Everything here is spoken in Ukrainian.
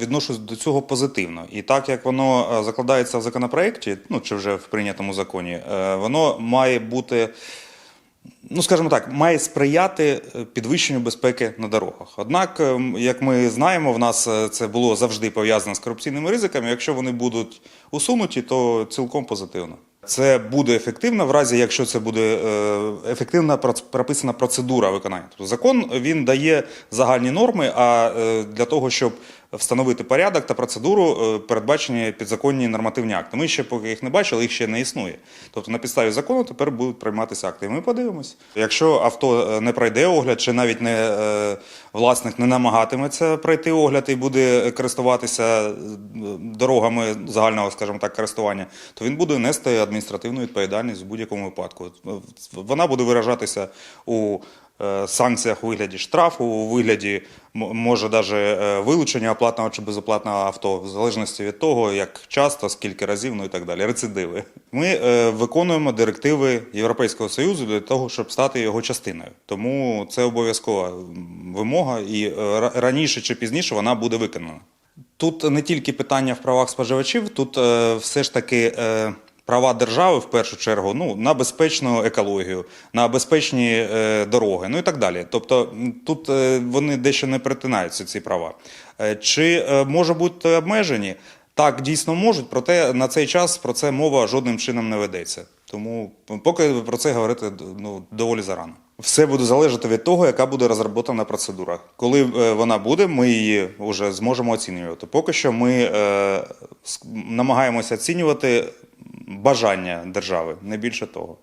Відношусь до цього позитивно, і так як воно е, закладається в законопроекті, ну чи вже в прийнятому законі, е, воно має бути, ну скажімо так, має сприяти е, підвищенню безпеки на дорогах. Однак, як ми знаємо, в нас це було завжди пов'язано з корупційними ризиками. Якщо вони будуть усунуті, то цілком позитивно. Це буде ефективно в разі, якщо це буде е, ефективна прописана процедура виконання. Тобто закон він дає загальні норми, а е, для того, щоб встановити порядок та процедуру, е, передбачені підзаконні нормативні акти. Ми ще поки їх не бачили, їх ще не існує. Тобто на підставі закону тепер будуть прийматися акти. Ми подивимось. Якщо авто не пройде огляд, чи навіть не власник не намагатиметься пройти огляд і буде користуватися е, дорогами загального, скажімо так, користування, то він буде нести адміністративну відповідальність в будь-якому випадку. Вона буде виражатися у санкціях у вигляді штрафу, у вигляді може навіть вилучення оплатного чи безоплатного авто, в залежності від того, як часто, скільки разів, ну і так далі. Рецидиви. Ми е, виконуємо директиви Європейського Союзу для того, щоб стати його частиною. Тому це обов'язкова вимога, і е, ра- раніше чи пізніше вона буде виконана. Тут не тільки питання в правах споживачів, тут е, все ж таки е, права держави в першу чергу ну, на безпечну екологію, на безпечні е, дороги, ну і так далі. Тобто тут е, вони дещо не перетинаються, ці права. Е, чи е, може бути обмежені? Так, дійсно можуть, проте на цей час про це мова жодним чином не ведеться. Тому поки про це говорити ну, доволі зарано. Все буде залежати від того, яка буде розроблена процедура. Коли е, вона буде, ми її вже зможемо оцінювати. Поки що ми е, намагаємося оцінювати бажання держави, не більше того.